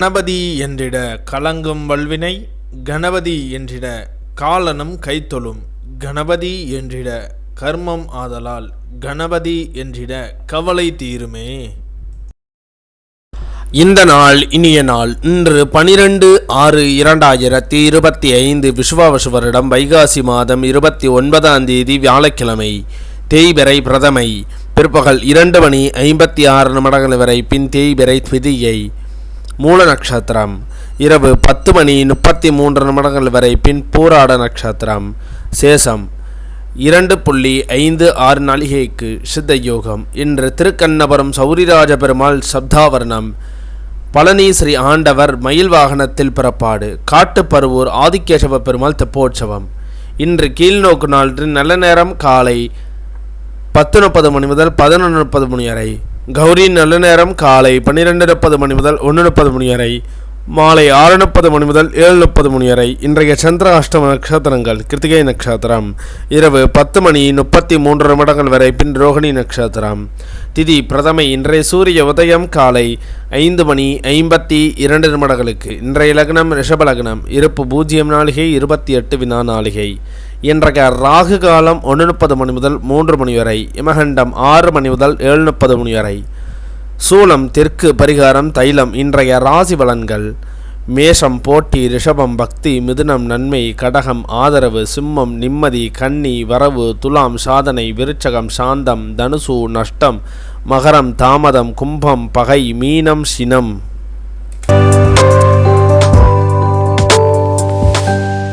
கணபதி என்றிட கலங்கும் வல்வினை கணபதி என்றிட காலனும் கைத்தொழும் கணபதி என்றிட கர்மம் ஆதலால் கணபதி என்றிட கவலை தீருமே. இந்த நாள் இனிய நாள். இன்று பனிரெண்டு ஆறு இரண்டாயிரத்தி இருபத்தி ஐந்து விஸ்வாவசு வருடம் வைகாசி மாதம் இருபத்தி ஒன்பதாம் தேதி வியாழக்கிழமை. தேய்பிறை பிரதமை. பிற்பகல் இரண்டு மணி ஐம்பத்தி ஆறு நிமிடங்கள் வரை பின் தேய்பிறை திதியை மூல நட்சத்திரம். இரவு பத்து மணி முப்பத்தி மூன்று நிமிடங்கள் வரை பின் பூராட நட்சத்திரம். சேஷம் இரண்டு புள்ளி ஐந்து ஆறு நாளிகைக்கு சித்த யோகம். இன்று திருக்கண்ணபுரம் சௌரிராஜ பெருமாள் சப்தாவரணம். பழனி ஸ்ரீ ஆண்டவர் மயில் வாகனத்தில் புறப்பாடு. காட்டுப்பருவூர் ஆதிகேசவ பெருமாள் தெப்போற்சவம். இன்று கீழ்நோக்கு நாளில் நல்ல நேரம் காலை பத்து முப்பது மணி முதல் பதினொன்று முப்பது மணி வரை. கௌரி நல்ல நேரம் காலை பன்னிரெண்டு முப்பது மணி முதல் ஒன்று முப்பது மணி வரை. மாலை ஆறு முப்பது மணி முதல் ஏழு முப்பது மணி வரை இன்றைய சந்திர அஷ்டம நட்சத்திரங்கள் கிருத்திகை நட்சத்திரம். இரவு பத்து மணி முப்பத்தி மூன்று நிமிடங்கள் வரை பின் ரோகிணி நட்சத்திரம். திதி பிரதமை இன்றைய சூரிய உதயம் காலை ஐந்து மணி ஐம்பத்தி இரண்டு நிமிடங்களுக்கு. இன்றைய லக்னம் ரிஷப லக்னம் இருப்பு பூஜ்ஜியம் நாளிகை இருபத்தி எட்டு வினா நாளிகை. இன்றைய ராகு காலம் ஒன்று முப்பது மணி முதல் மூன்று மணி வரை இமகண்டம் ஆறு மணி முதல் ஏழு முப்பது மணி வரை. சூலம் தெற்கு பரிகாரம் தைலம் இன்றைய ராசி பலன்கள். மேஷம் போட்டி ரிஷபம் பக்தி மிதுனம் நன்மை கடகம் ஆதரவு சிம்மம் நிம்மதி கன்னி வரவு துலாம் சாதனை விருச்சகம் சாந்தம் தனுசு நஷ்டம் மகரம் தாமதம் கும்பம் பகை மீனம் சினம்.